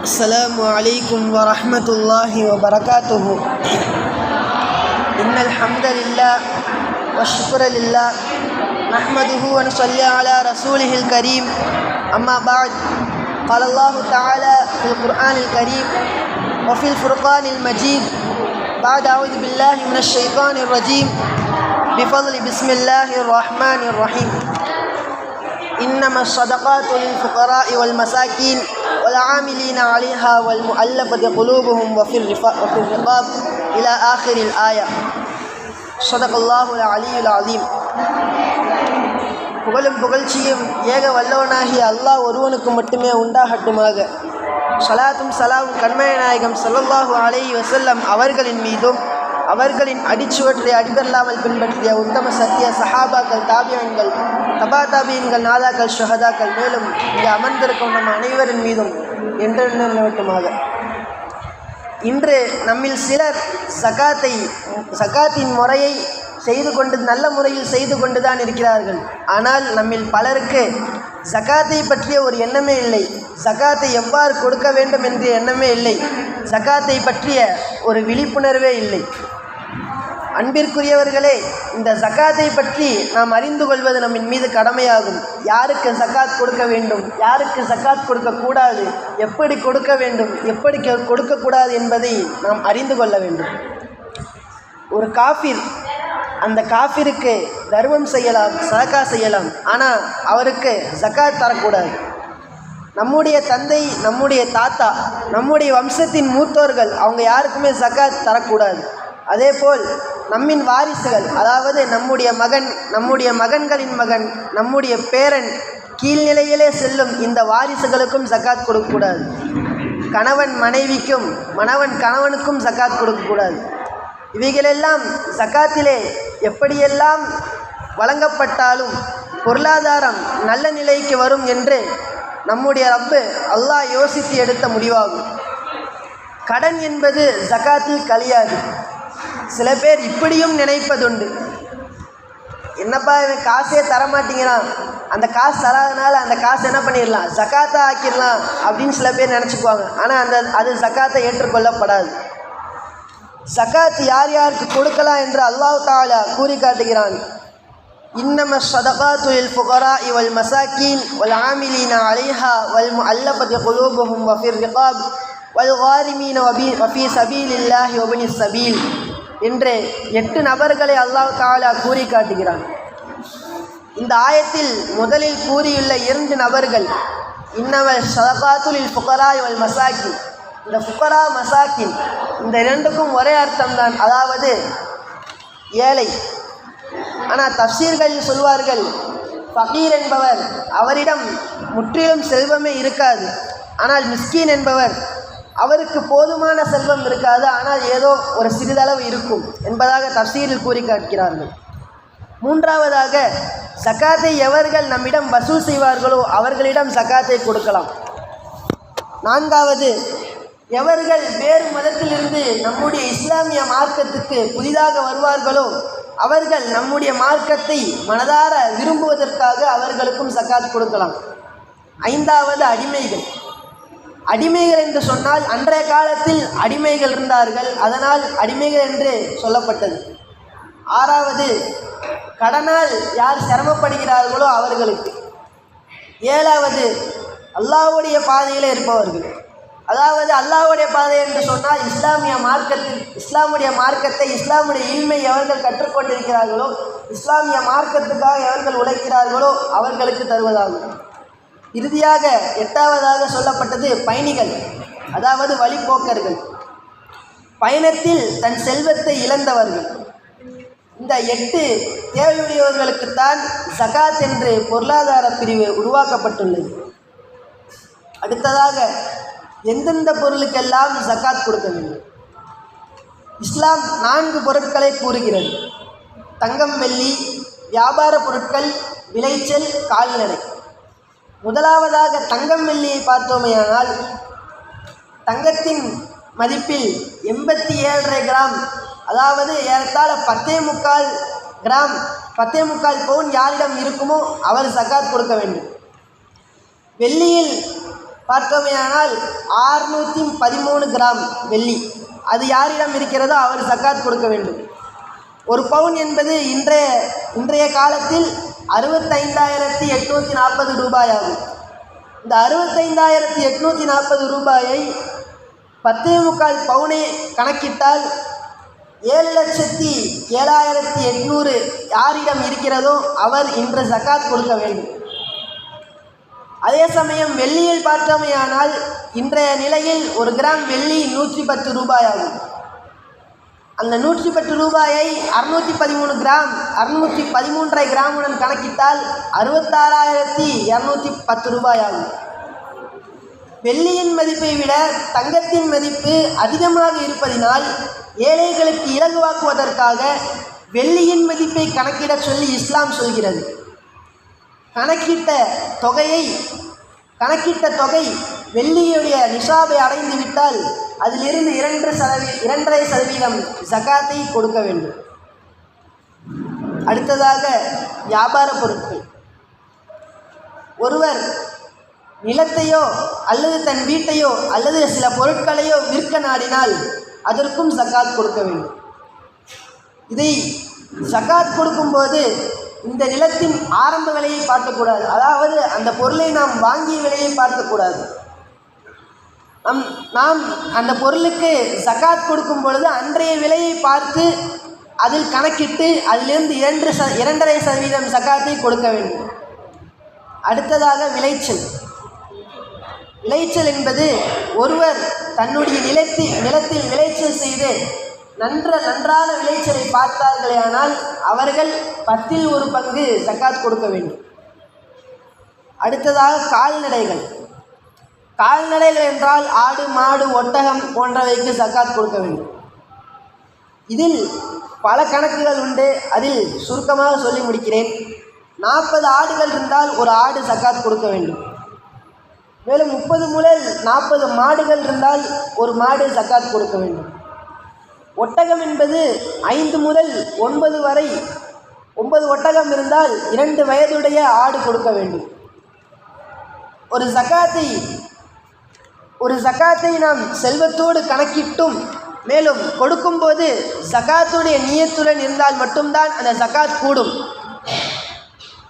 السلام عليكم ورحمة الله وبركاته. إن الحمد لله والشكر لله نحمده ونصلي على رسوله الكريم. أما بعد قال الله تعالى في القرآن الكريم وفي الفرقان المجيد بعد أعوذ بالله من الشيطان الرجيم. بفضل بسم الله الرحمن الرحيم. إنما الصدقات للفقراء والمساكين. والعاملين عليها والمؤلفة قلوبهم وفي الرفا- وفي الرقاب إلى آخر الآية صدق الله العلي العظيم புகழும் புகழ்ச்சியும் ஏக வல்லவனாகிய அல்லாஹ் ஒருவனுக்கு மட்டுமே உண்டாகட்டுமாக சலாத்தும் சலாமும் கண்மய நாயகம் ஸல்லல்லாஹு அலைஹி வஸல்லம் அவர்களின் மீதும் அவர்களின் அடிச்சுவற்றை அடிதல்லாமல் பின்பற்றிய உத்தம சத்திய சஹாபாக்கள் தாபியன்கள் தபா தாபியன்கள் நாதாக்கள் ஷஹதாக்கள் மேலும் இங்கே அமர்ந்திருக்கும் நம் அனைவரின் மீதும் என்றென்ன நிலவட்டுமாக இன்று நம்மில் சிலர் சகாத்தை சகாத்தின் முறையை செய்து கொண்டு நல்ல முறையில் செய்து கொண்டு தான் இருக்கிறார்கள். ஆனால் நம்மில் பலருக்கு ஜகாத்தை பற்றிய ஒரு எண்ணமே இல்லை. ஜகாத்தை எவ்வாறு கொடுக்க வேண்டும் என்ற எண்ணமே இல்லை. ஜகாத்தை பற்றிய ஒரு விழிப்புணர்வே இல்லை. அன்பிற்குரியவர்களே இந்த சக்காத்தை பற்றி நாம் அறிந்து கொள்வது நம்மின் மீது கடமையாகும். யாருக்கு சக்காத் கொடுக்க வேண்டும் யாருக்கு சக்காத் கொடுக்கக்கூடாது எப்படி கொடுக்க வேண்டும் எப்படி கொடுக்கக்கூடாது என்பதை நாம் அறிந்து கொள்ள வேண்டும். ஒரு காஃபிர் அந்த காஃபிருக்கு தர்மம் செய்யலாம் சதக்கா செய்யலாம் ஆனால் அவருக்கு சக்காத் தரக்கூடாது. நம்முடைய தந்தை நம்முடைய தாத்தா நம்முடைய வம்சத்தின் மூத்தோர்கள் அவங்க யாருக்குமே சக்காத் தரக்கூடாது. அதேபோல் நம்மின் வாரிசுகள் அதாவது நம்முடைய மகன் நம்முடைய மகன்களின் மகன் நம்முடைய பேரன் கீழ்நிலையிலே செல்லும் இந்த வாரிசுகளுக்கும் ஜக்காத் கொடுக்கக்கூடாது. கணவன் மனைவிக்கும் மணவன் கணவனுக்கும் ஜக்காத் கொடுக்கக்கூடாது. இவைகளெல்லாம் ஜக்காத்திலே எப்படியெல்லாம் வழங்கப்பட்டாலும் பொருளாதாரம் நல்ல நிலைக்கு வரும் என்று நம்முடைய ரப்பு அல்லாஹ் யோசித்து எடுத்த முடிவாகும். கடன் என்பது ஜக்காத்தில் கழியாது. சில பேர் இப்படியும் நினைப்பதுண்டு. என்னப்பா இவன் காசே தர மாட்டேங்கிறான் அந்த காசு தராதனால அந்த காசு என்ன பண்ணிடலாம்? ஜக்காத்தா ஆக்கிடலாம் அப்படின்னு சில பேர் நினச்சிக்குவாங்க. ஆனால் அந்த அது ஜக்காத்தை ஏற்றுக்கொள்ளப்படாது. சக்காத்து யார் யாருக்கு கொடுக்கலாம் என்று அல்லாஹ் தாலா கூறி காட்டுகிறான். இன்னம சதகா துயில் புகரா இவள் மசாக்கீன் வல் ஆமிலீனா அலைஹா வல் அல்லபதி குலூபுஹும் வஃபிர் ரிகாப் வல் வாரிமீன வபி வஃபி சபீலில்லாஹி வபனி சபீல். என்று எட்டு நபர்களை அல்லாஹ் தாலா கூறி காட்டுகிறான். இந்த ஆயத்தில் முதலில் கூறியுள்ள இரண்டு நபர்கள் இன்னவல் சதகாத்துலில் புகரா இவள் மசாக்கின். இந்த புகரா மசாக்கின் இந்த இரண்டுக்கும் ஒரே அர்த்தம்தான். அதாவது ஏழை. ஆனால் தப்சீர்கள் சொல்வார்கள் ஃபகீர் என்பவர் அவரிடம் முற்றிலும் செல்வமே இருக்காது. ஆனால் மிஸ்கீன் என்பவர் அவருக்கு போதுமான செல்வம் இருக்காது ஆனால் ஏதோ ஒரு சிறிதளவு இருக்கும் என்பதாக தப்சீரில் கூறி காட்டுகிறார்கள். மூன்றாவதாக சக்காத்தை எவர்கள் நம்மிடம் வசூல் செய்வார்களோ அவர்களிடம் சக்காத்தை கொடுக்கலாம். நான்காவது எவர்கள் வேறு மதத்திலிருந்து நம்முடைய இஸ்லாமிய மார்க்கத்துக்கு புதிதாக வருவார்களோ அவர்கள் நம்முடைய மார்க்கத்தை மனதார விரும்புவதற்காக அவர்களுக்கும் சக்காத் கொடுக்கலாம். ஐந்தாவது அடிமைகள். அடிமைகள் என்று சொன்னால் அன்றைய காலத்தில் அடிமைகள் இருந்தார்கள். அதனால் அடிமைகள் என்று சொல்லப்பட்டது. ஆறாவது கடனால் யார் சிரமப்படுகிறார்களோ அவர்களுக்கு. ஏழாவது அல்லாஹுடைய பாதையில் இருப்பவர்கள். அதாவது அல்லாஹ்வுடைய பாதை என்று சொன்னால் இஸ்லாமிய மார்க்கத்தில் இஸ்லாமுடைய மார்க்கத்தை இஸ்லாமுடைய இன்மை எவர்கள் கற்றுக்கொண்டிருக்கிறார்களோ இஸ்லாமிய மார்க்கத்துக்காக எவர்கள் உழைக்கிறார்களோ அவர்களுக்கு தருவதாகும். இறுதியாக எட்டாவதாக சொல்லப்பட்டது பயணிகள் அதாவது வழிப்போக்கர்கள். பயணத்தில் தன் செல்வத்தை இழந்தவர்கள். இந்த எட்டு தேவையுடையவர்களுக்குத்தான் ஜகாத் என்று பொருளாதார பிரிவு உருவாக்கப்பட்டுள்ளது. அடுத்ததாக எந்தெந்த பொருளுக்கெல்லாம் ஜகாத் கொடுக்க வேண்டும் இஸ்லாம் நான்கு பொருட்களை கூறுகிறது. தங்கம் வெள்ளி வியாபார பொருட்கள் விளைச்சல் கால்நடை. முதலாவதாக தங்கம் வெள்ளியை பார்த்தோமேயானால் தங்கத்தின் மதிப்பில் எண்பத்தி ஏழரை கிராம் அதாவது ஏறத்தாழ பத்தே முக்கால் கிராம் பத்தே முக்கால் பவுன் யாரிடம் இருக்குமோ அவர் ஜகாத் கொடுக்க வேண்டும். வெள்ளியில் பார்த்தோமேயானால் ஆறுநூற்றி பதிமூணு கிராம் வெள்ளி அது யாரிடம் இருக்கிறதோ அவர் சக்காத் கொடுக்க வேண்டும். ஒரு பவுன் என்பது இன்றைய இன்றைய காலத்தில் அறுபத்தைந்தாயிரத்தி எட்நூற்றி நாற்பது ரூபாய் ஆகும் இந்த அறுபத்தைந்தாயிரத்தி எட்நூற்றி நாற்பது ரூபாயை பத்தே முக்கால் பவுனை கணக்கிட்டால் ஏழு லட்சத்தி ஏழாயிரத்தி எட்நூறு யாரிடம் இருக்கிறதோ அவர் இன்று சக்காத் கொடுக்க வேண்டும். அதே சமயம் வெள்ளியில் பார்த்தமையானால் இன்றைய நிலையில் ஒரு கிராம் வெள்ளி நூற்றி பத்து ரூபாய் ஆகும் அந்த நூற்றி பத்து ரூபாயை அறுநூற்றி பதிமூணு கிராம் அறுநூற்றி பதிமூன்றரை கிராமுடன் கணக்கிட்டால் அறுபத்தாறாயிரத்தி இரநூத்தி பத்து ரூபாய் ஆகும் வெள்ளியின் மதிப்பை விட தங்கத்தின் மதிப்பு அதிகமாக இருப்பதினால் ஏழைகளுக்கு இலகுவாக்குவதற்காக வெள்ளியின் மதிப்பை கணக்கிட சொல்லி இஸ்லாம் சொல்கிறது. கணக்கிட்ட தொகையை கணக்கிட்ட தொகை வெள்ளியுடைய நிஷாபை அடைந்துவிட்டால் அதிலிருந்து இரண்டு சதவீ இரண்டரை சதவீதம் ஜகாத்தை கொடுக்க வேண்டும். அடுத்ததாக வியாபார பொருட்கள். ஒருவர் நிலத்தையோ அல்லது தன் வீட்டையோ அல்லது சில பொருட்களையோ விற்க நாடினால் அதற்கும் ஜக்காத் கொடுக்க வேண்டும். இதை ஜக்காத் கொடுக்கும்போது இந்த நிலத்தின் ஆரம்ப விலையை பார்க்கக்கூடாது. அதாவது அந்த பொருளை நாம் வாங்கிய விலையை பார்க்கக்கூடாது. நம் நாம் அந்த பொருளுக்கு ஜக்காத் கொடுக்கும் பொழுது அன்றைய விலையை பார்த்து அதில் கணக்கிட்டு அதிலிருந்து இரண்டு ச இரண்டரை சதவீதம் ஜக்காத்தை கொடுக்க வேண்டும். அடுத்ததாக விளைச்சல். விளைச்சல் என்பது ஒருவர் தன்னுடைய நிலத்தில் நிலத்தில் விளைச்சல் செய்து நன்ற நன்றான விளைச்சலை பார்த்தார்களேயானால் அவர்கள் பத்தில் ஒரு பங்கு ஜக்காத் கொடுக்க வேண்டும். அடுத்ததாக கால்நடைகள். கால்நடைகள் என்றால் ஆடு மாடு ஒட்டகம் போன்றவைக்கு சக்காத் கொடுக்க வேண்டும். இதில் பல கணக்குகள் உண்டு. அதில் சுருக்கமாக சொல்லி முடிக்கிறேன். நாற்பது ஆடுகள் இருந்தால் ஒரு ஆடு சக்காத் கொடுக்க வேண்டும். மேலும் முப்பது முதல் நாற்பது மாடுகள் இருந்தால் ஒரு மாடு சக்காத் கொடுக்க வேண்டும். ஒட்டகம் என்பது ஐந்து முதல் ஒன்பது வரை ஒன்பது ஒட்டகம் இருந்தால் இரண்டு வயதுடைய ஆடு கொடுக்க வேண்டும். ஒரு சக்காத்தை ஒரு ஜக்காத்தை நாம் செல்வத்தோடு கணக்கிட்டும் மேலும் கொடுக்கும்போது ஜக்காத்துடைய நியத்துடன் இருந்தால் மட்டும்தான் அந்த ஜக்காத் கூடும்.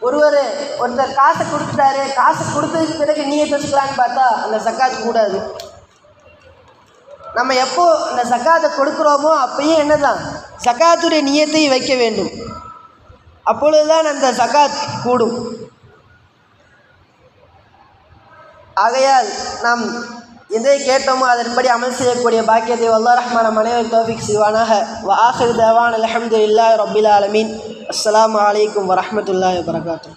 ஒருவர் ஒருத்தர் காசை கொடுத்துட்டாரு காசை கொடுத்ததுக்கு பிறகு நீயத்து வச்சுக்கலான்னு பார்த்தா அந்த ஜக்காத் கூடாது. நம்ம எப்போ அந்த ஜக்காத்தை கொடுக்குறோமோ அப்பயே என்னதான்? ஜக்காத்துடைய நியத்தை வைக்க வேண்டும். அப்பொழுதுதான் அந்த ஜக்காத் கூடும். ஆகையால் நாம் இதை கேட்டோமோ அதன்படி அமல் செய்யக்கூடிய பாக்கியத்தை வல்லா ரஹ்மான மனைவர் அனைவரும் தோஃபிக் செய்வானாக. வ ஆஹிர் தவான் அலமதுல்லாஹ் ரபில் ஆலமீன். அஸ்லாம் வலைக்கம் வரமத்துல்லா வபரகாத்துஹ்.